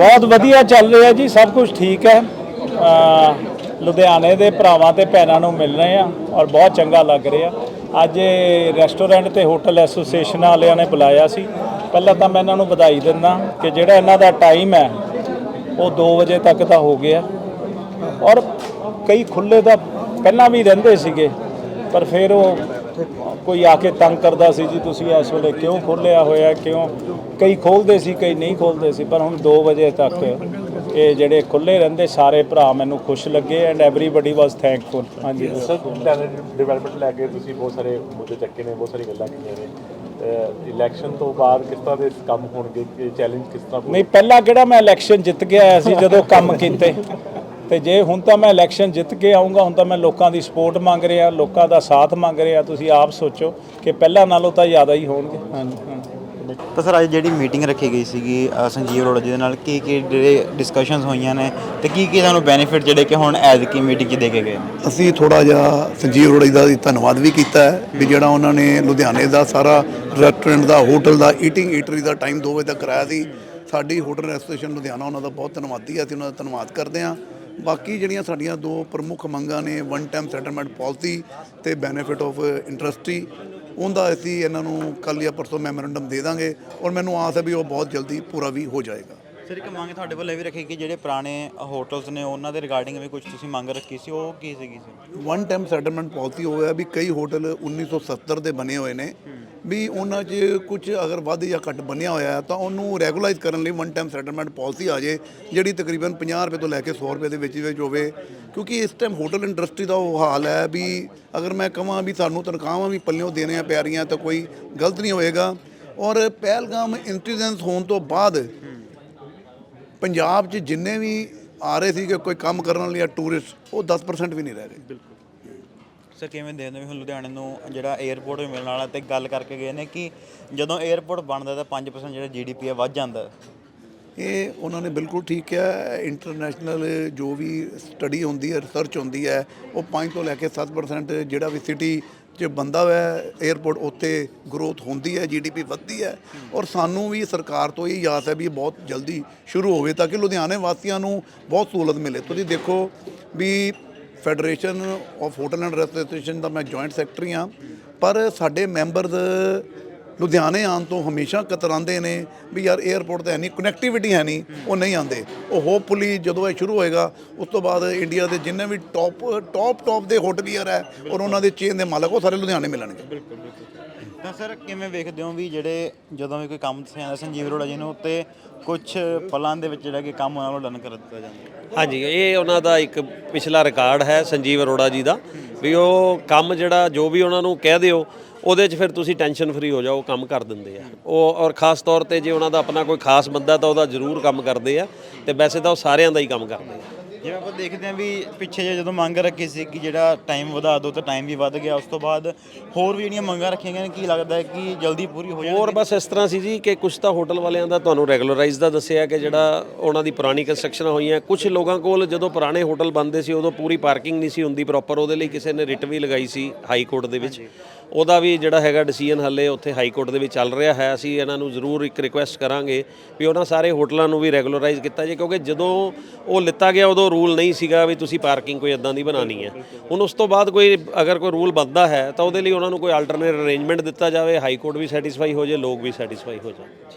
ਬਹੁਤ ਵਧੀਆ ਚੱਲ ਰਿਹਾ ਜੀ, ਸਭ ਕੁਝ ਠੀਕ ਹੈ। ਲੁਧਿਆਣੇ ਦੇ ਭਰਾਵਾਂ ਤੇ ਭੈਣਾਂ ਨੂੰ ਮਿਲ ਰਹੇ ਆ ਔਰ ਬਹੁਤ ਚੰਗਾ ਲੱਗ ਰਿਹਾ। ਅੱਜ ਰੈਸਟੋਰੈਂਟ ਤੇ ਹੋਟਲ ਐਸੋਸੀਏਸ਼ਨ ਵਾਲਿਆਂ ਨੇ ਬੁਲਾਇਆ ਸੀ। ਪਹਿਲਾਂ ਤਾਂ ਮੈਂ ਇਹਨਾਂ ਨੂੰ ਵਧਾਈ ਦਿੰਦਾ ਕਿ ਜਿਹੜਾ ਇਹਨਾਂ ਦਾ ਟਾਈਮ ਹੈ, ਉਹ 2 ਵਜੇ ਤੱਕ ਦਾ ਹੋ ਗਿਆ। ਔਰ ਕਈ ਖੁੱਲੇ ਤਾਂ ਪਹਿਲਾਂ ਵੀ ਰਹਿੰਦੇ ਸੀਗੇ, ਪਰ ਫਿਰ ਉਹ ਕੋਈ ਆ ਕੇ ਤੰਗ ਕਰਦਾ ਸੀ ਜੀ ਤੁਸੀਂ ਇਸ ਵੇਲੇ ਕਿਉਂ ਖੋਲ੍ਹਿਆ ਹੋਇਆ ਕਿਉਂ? ਕਈ ਖੋਲਦੇ ਸੀ ਕਈ ਨਹੀਂ ਖੋਲਦੇ ਸੀ ਪਰ ਹੁਣ 2 ਵਜੇ ਤੱਕ ਇਹ ਜਿਹੜੇ ਖੁੱਲੇ ਰਹਿੰਦੇ ਸਾਰੇ ਭਰਾ ਮੈਨੂੰ ਖੁਸ਼ ਲੱਗੇ ਐਂਡ ਐਵਰੀਬਾਡੀ ਵਾਸ ਥੈਂਕਫੁਲ ਹਾਂਜੀ। ਸਰ ਡਿਵੈਲਪਮੈਂਟ ਲੈ ਕੇ ਤੁਸੀਂ ਬਹੁਤ ਸਾਰੇ ਮੁੱਦੇ ਚੱਕੇ ਨੇ ਬਹੁਤ ਸਾਰੀ ਗੱਲਾਂ ਕੀਤੀਆਂ ਨੇ। ਇਲੈਕਸ਼ਨ ਤੋਂ ਬਾਅਦ ਕਿਸ ਤਰ੍ਹਾਂ ਦੇ ਕੰਮ ਹੋਣਗੇ? ਚੈਲੰਜ ਕਿਸ ਤਰ੍ਹਾਂ ਨਹੀਂ ਪਹਿਲਾਂ ਕਿਹੜਾ ਮੈਂ ਇਲੈਕਸ਼ਨ ਜਿੱਤ ਕੇ ਆਇਆ ਸੀ ਜਦੋਂ ਕੰਮ ਕੀਤੇ? ਤੇ ਜੇ ਹੁਣ ਤਾਂ ਮੈਂ ਇਲੈਕਸ਼ਨ ਜਿੱਤ ਕੇ ਆਉਂਗਾ ਹੁਣ ਤਾਂ ਮੈਂ ਲੋਕਾਂ ਦੀ ਸਪੋਰਟ ਮੰਗ ਰਿਹਾ ਲੋਕਾਂ ਦਾ ਸਾਥ ਮੰਗ ਰਿਹਾ ਤੁਸੀਂ ਆਪ ਸੋਚੋ ਕਿ ਪਹਿਲਾਂ ਨਾਲੋਂ ਤਾਂ ਜ਼ਿਆਦਾ ਹੀ ਹੋਣਗੇ। ਹਾਂਜੀ ਹਾਂਜੀ। ਤਾਂ ਸਰ ਅੱਜ ਜਿਹੜੀ ਮੀਟਿੰਗ ਰੱਖੀ ਗਈ ਸੀਗੀ ਸੰਜੀਵ ਅਰੋੜਾ ਜੀ ਦੇ ਨਾਲ ਕੀ ਕੀ ਜਿਹੜੇ ਡਿਸਕਸ਼ਨਸ ਹੋਈਆਂ ਨੇ ਤੇ ਕੀ ਕੀ ਤੁਹਾਨੂੰ ਬੈਨੀਫਿਟ ਜਿਹੜੇ ਕਿ ਹੁਣ ਐਜ਼ ਕੀ ਮੀਟਿੰਗ 'ਚ ਦੇ ਕੇ ਗਏ ਅਸੀਂ ਥੋੜਾ ਜਿਹਾ ਸੰਜੀਵ ਅਰੋੜਾ ਜੀ ਦਾ ਵੀ ਧੰਨਵਾਦ ਵੀ ਕੀਤਾ ਹੈ ਵੀ ਜਿਹੜਾ ਉਹਨਾਂ ਨੇ ਲੁਧਿਆਣੇ ਦਾ ਸਾਰਾ ਰੈਸਟੋਰੈਂਟ ਦਾ ਹੋਟਲ ਦਾ ਈਟਿੰਗ ਈਟਰੀ ਦਾ ਟਾਈਮ 2 ਵਜੇ ਤੱਕ ਕਰਾਇਆ ਸੀ। ਸਾਡੀ ਹੋਟਲ ਐਸੋਸੀਏਸ਼ਨ ਲੁਧਿਆਣਾ ਉਹਨਾਂ ਦਾ ਬਹੁਤ ਧੰਨਵਾਦੀ ਹੈ ਅਸੀਂ ਉਹਨਾਂ ਦਾ ਧੰਨਵਾਦ ਕਰਦੇ ਹਾਂ। ਬਾਕੀ ਜਿਹੜੀਆਂ ਸਾਡੀਆਂ ਦੋ ਪ੍ਰਮੁੱਖ ਮੰਗਾਂ ਨੇ ਵਨ ਟਾਈਮ ਸੈਟਲਮੈਂਟ ਪਾਲਿਸੀ ਤੇ ਬੈਨੀਫਿਟ ਆਫ ਇੰਟਰਸਟੀ ਉਹਦਾ ਅਸੀਂ ਇਹਨਾਂ ਨੂੰ ਕੱਲ੍ਹ ਜਾਂ ਪਰਸੋਂ ਮੈਮੋਰੈਂਡਮ ਦੇ ਦਾਂਗੇ ਔਰ ਮੈਨੂੰ ਆਸ ਹੈ ਵੀ ਉਹ ਬਹੁਤ ਜਲਦੀ ਪੂਰਾ ਵੀ ਹੋ ਜਾਏਗਾ। ਸਰ ਇੱਕ ਮੰਗ ਤੁਹਾਡੇ ਵੱਲੋਂ ਇਹ ਵੀ ਰੱਖੀ ਕਿ ਜਿਹੜੇ ਪੁਰਾਣੇ ਹੋਟਲਸ ਨੇ ਉਹਨਾਂ ਦੇ ਰਿਗਾਰਡਿੰਗ ਵੀ ਕੁਝ ਤੁਸੀਂ ਮੰਗ ਰੱਖੀ ਸੀ ਉਹ ਕੀ ਸੀਗੀ sir? One time settlement policy ਹੋਇਆ ਵੀ ਕਈ ਹੋਟਲ 1970 ਦੇ ਬਣੇ ਹੋਏ ਨੇ ਵੀ ਉਹਨਾਂ 'ਚ ਕੁਝ ਅਗਰ ਵੱਧ ਜਾਂ ਘੱਟ ਬਣਿਆ ਹੋਇਆ ਹੈ, ਤਾਂ ਉਹਨੂੰ ਰੈਗੂਲਾਈਜ਼ ਕਰਨ ਲਈ ਵਨ ਟਾਈਮ ਸੈਟਲਮੈਂਟ ਪਾਲਿਸੀ ਆ ਜੇ, ਜਿਹੜੀ ਤਕਰੀਬਨ 50 ਰੁਪਏ ਤੋਂ ਲੈ ਕੇ 100 ਰੁਪਏ ਦੇ ਵਿੱਚ ਵਿੱਚ ਹੋਵੇ। ਕਿਉਂਕਿ ਇਸ ਟਾਈਮ ਹੋਟਲ ਇੰਡਸਟਰੀ ਦਾ ਉਹ ਹਾਲ ਹੈ ਵੀ ਅਗਰ ਮੈਂ ਕਹਾਂ ਵੀ ਸਾਨੂੰ ਤਨਖਾਹਾਂ ਵੀ ਪੱਲਿਓਂ ਦੇਣੀਆਂ ਪੈ ਰਹੀਆਂ ਤਾਂ ਕੋਈ ਗਲਤ ਨਹੀਂ ਹੋਏਗਾ। ਔਰ ਪਹਿਲਗਾਮ ਇੰਸੀਡੈਂਸ ਹੋਣ ਤੋਂ ਬਾਅਦ ਪੰਜਾਬ 'ਚ ਜਿੰਨੇ ਵੀ ਆ ਰਹੇ ਸੀ ਕਿ ਕੋਈ ਕੰਮ ਕਰਨ ਲਈ ਟੂਰਿਸਟ ਉਹ 10% ਵੀ ਨਹੀਂ ਰਹਿ ਗਏ। ਸਰ ਕਿਵੇਂ ਦੇ ਦਿੰਦੇ ਵੀ ਹੁਣ ਲੁਧਿਆਣੇ ਨੂੰ ਜਿਹੜਾ 에ਅਰਪੋਰਟ ਵੀ ਮਿਲਣ ਵਾਲਾ ਤੇ ਗੱਲ ਕਰਕੇ ਗਏ ਨੇ ਕਿ ਜਦੋਂ 에ਅਰਪੋਰਟ ਬਣਦਾ ਤਾਂ 5% ਜਿਹੜਾ ਜੀਡੀਪੀ ਹੈ ਵੱਧ ਜਾਂਦਾ? ਇਹ ਉਹਨਾਂ ਨੇ ਬਿਲਕੁਲ ਠੀਕ ਕਿਹਾ ਇੰਟਰਨੈਸ਼ਨਲ ਜੋ ਵੀ ਸਟੱਡੀ ਹੁੰਦੀ ਹੈ ਰਿਸਰਚ ਹੁੰਦੀ ਹੈ, ਉਹ 5 ਤੋਂ ਲੈ ਕੇ 7% ਜਿਹੜਾ ਵੀ ਸਿਟੀ ਜੇ ਬੰਦਾ ਹੈ 에어ਪੋਰਟ ਉੱਤੇ ਗਰੋਥ ਹੁੰਦੀ ਹੈ ਜੀਡੀਪੀ ਵੱਧਦੀ ਹੈ ਔਰ ਸਾਨੂੰ ਵੀ ਸਰਕਾਰ ਤੋਂ ਇਹ ਯਾਸ ਹੈ ਵੀ ਬਹੁਤ ਜਲਦੀ ਸ਼ੁਰੂ ਹੋਵੇ ਤਾਂ ਕਿ ਲੁਧਿਆਣੇ ਵਾਸੀਆਂ ਨੂੰ ਬਹੁਤ ਸਹੂਲਤ ਮਿਲੇ। ਤੁਸੀਂ ਦੇਖੋ ਵੀ federation of hotel and restoration ਦਾ ਮੈਂ ਜੁਆਇੰਟ ਸੈਕਟਰੀ ਹਾਂ। ਪਰ ਸਾਡੇ ਮੈਂਬਰਸ ਲੁਧਿਆਣੇ ਆਉਣ ਤੋਂ ਹਮੇਸ਼ਾ ਕਤਰਾਂਦੇ ਨੇ ਵੀ ਯਾਰ 에ਅਰਪੋਰਟ ਤਾਂ ਹੈ ਨਹੀਂ ਕਨੈਕਟੀਵਿਟੀ ਹੈ ਨਹੀਂ, ਉਹ ਨਹੀਂ ਆਉਂਦੇ। ਉਹ ਹੋਪਫੁਲੀ ਜਦੋਂ ਇਹ ਸ਼ੁਰੂ ਹੋਏਗਾ, ਉਸ ਤੋਂ ਬਾਅਦ ਇੰਡੀਆ ਦੇ ਜਿੰਨੇ ਵੀ ਟੌਪ ਟੌਪ ਟੌਪ ਦੇ ਹੋਟਲੀਅਰ ਹੈ ਔਰ ਉਹਨਾਂ ਦੇ ਚੇਨ ਦੇ ਮਾਲਕ ਉਹ ਸਾਰੇ ਲੁਧਿਆਣੇ ਮਿਲਣਗੇ। ਤਾਂ ਸਰ, ਕਿਵੇਂ ਵੇਖਦੇ ਹੋ ਵੀ ਜਿਹੜੇ ਜਦੋਂ ਵੀ ਕੋਈ ਕੰਮ ਦੱਸਿਆ ਜਾਂਦਾ ਸੰਜੀਵ ਅਰੋੜਾ ਜੀ ਨੂੰ, ਤੇ ਕੁਝ ਪਲਾਂ ਦੇ ਵਿੱਚ ਜਿਹੜਾ ਕਿ ਕੰਮ ਉਹਨਾਂ ਨੂੰ ਡਨ ਕਰ ਦਿੱਤਾ ਜਾਂਦਾ? ਹਾਂਜੀ, ਇਹ ਉਹਨਾਂ ਦਾ ਇੱਕ ਪਿਛਲਾ ਰਿਕਾਰਡ ਹੈ ਸੰਜੀਵ ਅਰੋੜਾ ਜੀ ਦਾ, ਵੀ ਉਹ ਕੰਮ ਜਿਹੜਾ, ਜੋ ਵੀ ਉਹਨਾਂ ਨੂੰ ਕਹਿ ਦਿਓ, ਉਹਦੇ 'ਚ ਫਿਰ ਤੁਸੀਂ ਟੈਨਸ਼ਨ ਫਰੀ ਹੋ ਜਾਓ, ਉਹ ਕੰਮ ਕਰ ਦਿੰਦੇ ਆ। ਉਹ, ਔਰ ਖਾਸ ਤੌਰ ਤੇ ਜੇ ਉਹਨਾਂ ਦਾ ਆਪਣਾ ਕੋਈ ਖਾਸ ਬੰਦਾ ਤਾਂ ਉਹਦਾ ਜ਼ਰੂਰ ਕੰਮ ਕਰਦੇ ਆ, ਤੇ ਵੈਸੇ ਤਾਂ ਉਹ ਸਾਰਿਆਂ ਦਾ ਹੀ ਕੰਮ ਕਰਦੇ ਆ। ਜਿਵੇਂ ਆਪਾਂ ਦੇਖਦੇ ਹਾਂ ਵੀ ਪਿੱਛੇ ਜਿਹੇ ਜਦੋਂ ਮੰਗ ਰੱਖੀ ਸੀ ਕਿ ਜਿਹੜਾ ਟਾਈਮ ਵਧਾ ਦਿਓ ਤਾਂ ਟਾਈਮ ਵੀ ਵੱਧ ਗਿਆ ਉਸ ਤੋਂ ਬਾਅਦ ਹੋਰ ਵੀ ਜਿਹੜੀਆਂ ਮੰਗਾਂ ਰੱਖੀਆਂ ਗਈਆਂ ਨੇ ਕੀ ਲੱਗਦਾ ਹੈ ਕਿ ਜਲਦੀ ਪੂਰੀ ਹੋ ਜਾਣ ਹੋਰ ਬਸ ਇਸ ਤਰ੍ਹਾਂ ਸੀ ਜੀ ਕਿ ਕੁਝ ਤਾਂ ਹੋਟਲ ਵਾਲਿਆਂ ਦਾ ਤੁਹਾਨੂੰ ਰੈਗੂਲਰਾਈਜ਼ ਦਾ ਦੱਸਿਆ ਕਿ ਜਿਹੜਾ ਉਹਨਾਂ ਦੀ ਪੁਰਾਣੀ ਕੰਸਟਰਕਸ਼ਨਾਂ ਹੋਈਆਂ ਕੁਝ ਲੋਕਾਂ ਕੋਲ ਜਦੋਂ ਪੁਰਾਣੇ ਹੋਟਲ ਬੰਦੇ ਸੀ ਉਦੋਂ ਪੂਰੀ ਪਾਰਕਿੰਗ ਨਹੀਂ ਸੀ ਹੁੰਦੀ ਪ੍ਰੋਪਰ ਉਹਦੇ ਲਈ ਕਿਸੇ ਨੇ ਰਿਟ ਵੀ ਲਗਾਈ ਸੀ ਹਾਈ ਕੋਰਟ ਦੇ ਵਿੱਚ। ਉਹਦਾ ਵੀ ਜਿਹੜਾ ਹੈਗਾ ਡਿਸੀਜਨ ਹੱਲੇ ਉੱਥੇ ਹਾਈ ਕੋਰਟ ਦੇ ਵਿੱਚ ਚੱਲ ਰਿਹਾ ਹੈ। ਅਸੀਂ ਇਹਨਾਂ ਨੂੰ ਜ਼ਰੂਰ ਇੱਕ ਰਿਕੁਐਸਟ ਕਰਾਂਗੇ ਵੀ ਉਹਨਾਂ ਸਾਰੇ ਹੋਟਲਾਂ ਨੂੰ ਵੀ ਰੈਗੂਲਰਾਈਜ਼ ਕੀਤਾ ਜੇ ਕਿਉਂਕਿ ਜਦੋਂ ਉਹ ਲਿੱਤਾ ਗਿਆ, ਉਦੋਂ ਰੂਲ ਨਹੀਂ ਸੀਗਾ ਵੀ ਤੁਸੀਂ ਪਾਰਕਿੰਗ ਕੋਈ ਇਦਾਂ ਦੀ ਬਣਾਣੀ ਹੈ। ਹੁਣ ਉਸ ਤੋਂ ਬਾਅਦ ਕੋਈ ਅਗਰ ਕੋਈ ਰੂਲ ਬਣਦਾ ਹੈ, ਤਾਂ ਉਹਦੇ ਲਈ ਉਹਨਾਂ ਨੂੰ ਕੋਈ ਆਲਟਰਨੇਟ ਅਰੇਂਜਮੈਂਟ ਦਿੱਤਾ ਜਾਵੇ। ਹਾਈ ਕੋਰਟ ਵੀ ਸੈਟੀਸਫਾਈ ਹੋ ਜਾਏ, ਲੋਕ ਵੀ ਸੈਟੀਸਫਾਈ ਹੋ ਜਾਣ।